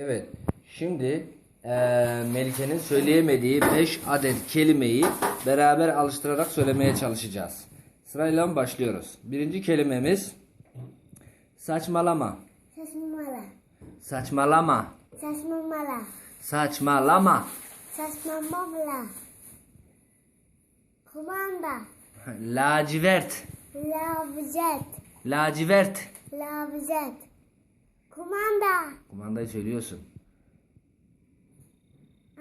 Evet. Şimdi eee, Melike'nin söyleyemediği 5 adet kelimeyi beraber alıştırarak söylemeye çalışacağız. Sırayla başlıyoruz? Birinci kelimemiz saçmalama. Saçmalama. Saçmalama. Saçmalama. Saçmalama. Saçmalama. Kumanda. Lacivert. Lavzet. Lacivert. Lavzet. Kumanda. Kumandayı söylüyorsun.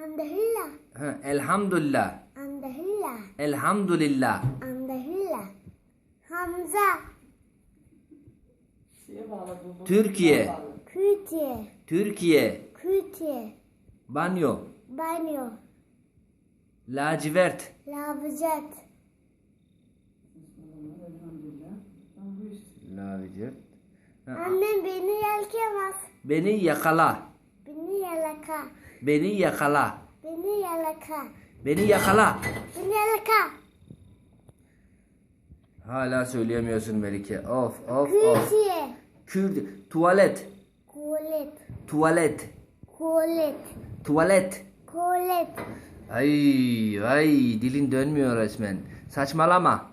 Andahilla. Ha, elhamdülillah. Andahilla. Elhamdülillah. Andahilla. Hamza. Türkiye. Kütüye. Türkiye. Kütüye. Banyo. Banyo. Lacivert. Lavzet. Lacivert. Annem beni yelkemez. Beni yakala. Beni yalaka. Beni yakala. Beni yalaka. Beni yakala. Beni yalaka. Hala söyleyemiyorsun Melike. Of of of. Kütüye. Kürt. Tuvalet. Kulet. Tuvalet. Kulet. Tuvalet. Kulet. Ay ay dilin dönmüyor resmen. Saçmalama.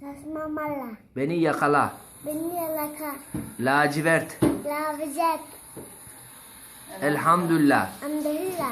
Saçmalama. Beni yakala. Beni yalaka. Lacivert. Lavzet. Elhamdülillah. Andahilla.